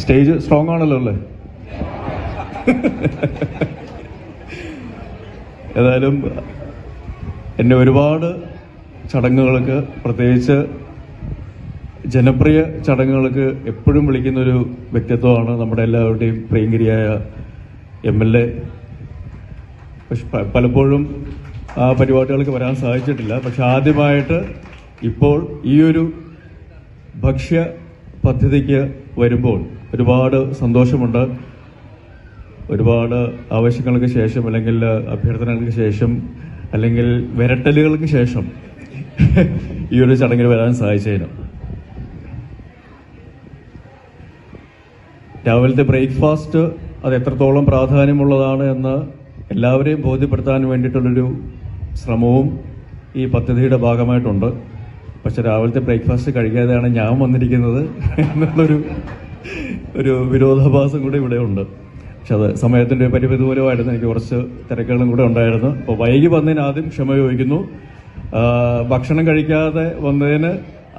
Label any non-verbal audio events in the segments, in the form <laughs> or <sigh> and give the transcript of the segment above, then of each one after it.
Stage strong ആണല്ലോ അല്ലേ? ഏതായാലും എന്നെ ഒരുപാട് ചടങ്ങുകൾക്ക് പ്രത്യേകിച്ച് ജനപ്രിയ ചടങ്ങുകൾക്ക് എപ്പോഴും വിളിക്കുന്ന ഒരു വ്യക്തിത്വമാണ് നമ്മുടെ എല്ലാവരുടെയും പ്രിയങ്കരിയായ എം എൽ എ. പലപ്പോഴും ആ പരിപാടികൾക്ക് വരാൻ സാധിച്ചിട്ടില്ല. പക്ഷെ ആദ്യമായിട്ട് ഇപ്പോൾ ഈ ഒരു ഭക്ഷ്യ പദ്ധതിക്ക് വരുമ്പോൾ ഒരുപാട് സന്തോഷമുണ്ട്. ഒരുപാട് ആവശ്യങ്ങൾക്ക് ശേഷം അല്ലെങ്കിൽ അഭ്യർത്ഥനകൾക്ക് ശേഷം അല്ലെങ്കിൽ വിരട്ടലുകൾക്ക് ശേഷം ഈ ഒരു ചടങ്ങിൽ വരാൻ സാധിച്ചതിന് രാവിലത്തെ ബ്രേക്ക്ഫാസ്റ്റ് അത് എത്രത്തോളം പ്രാധാന്യമുള്ളതാണ് എന്ന് എല്ലാവരെയും ബോധ്യപ്പെടുത്താൻ വേണ്ടിയിട്ടുള്ളൊരു ശ്രമവും ഈ പദ്ധതിയുടെ ഭാഗമായിട്ടുണ്ട്. പക്ഷെ രാവിലത്തെ ബ്രേക്ക്ഫാസ്റ്റ് കഴിക്കാതെയാണ് ഞാൻ വന്നിരിക്കുന്നത് <laughs> എന്നുള്ളൊരു ഒരു വിരോധാഭാസം കൂടെ ഇവിടെ ഉണ്ട്. പക്ഷെ അത് സമയത്തിന്റെ പരിമിതി മൂലമായിരുന്നു എനിക്ക് കുറച്ച് തിരക്കുകളും കൂടെ ഉണ്ടായിരുന്നു. അപ്പോൾ വൈകി വന്നതിന് ആദ്യം ക്ഷമ ചോദിക്കുന്നു. ഭക്ഷണം കഴിക്കാതെ വന്നതിന്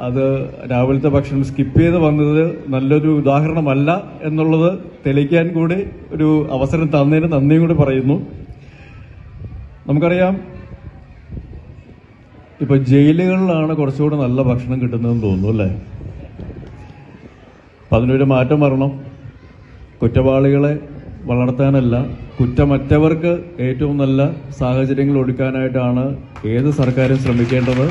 അത് രാവിലത്തെ ഭക്ഷണം സ്കിപ്പ് ചെയ്ത് വന്നത് നല്ലൊരു ഉദാഹരണമല്ല എന്നുള്ളത് തെളിയിക്കാൻ കൂടി ഒരു അവസരം തന്നതിന് നന്ദിയും കൂടി പറയുന്നു. നമുക്കറിയാം ഇപ്പൊ ജയിലുകളിലാണ് കുറച്ചുകൂടെ നല്ല ഭക്ഷണം കിട്ടുന്നതെന്ന് തോന്നുന്നു അല്ലേ? അപ്പൊ അതിനൊരു മാറ്റം വരണം. കുറ്റവാളികളെ വളർത്താനല്ല കുറ്റമറ്റവർക്ക് ഏറ്റവും നല്ല സാഹചര്യങ്ങൾ ഒരുക്കാനായിട്ടാണ് ഏത് സർക്കാരും ശ്രമിക്കേണ്ടത്.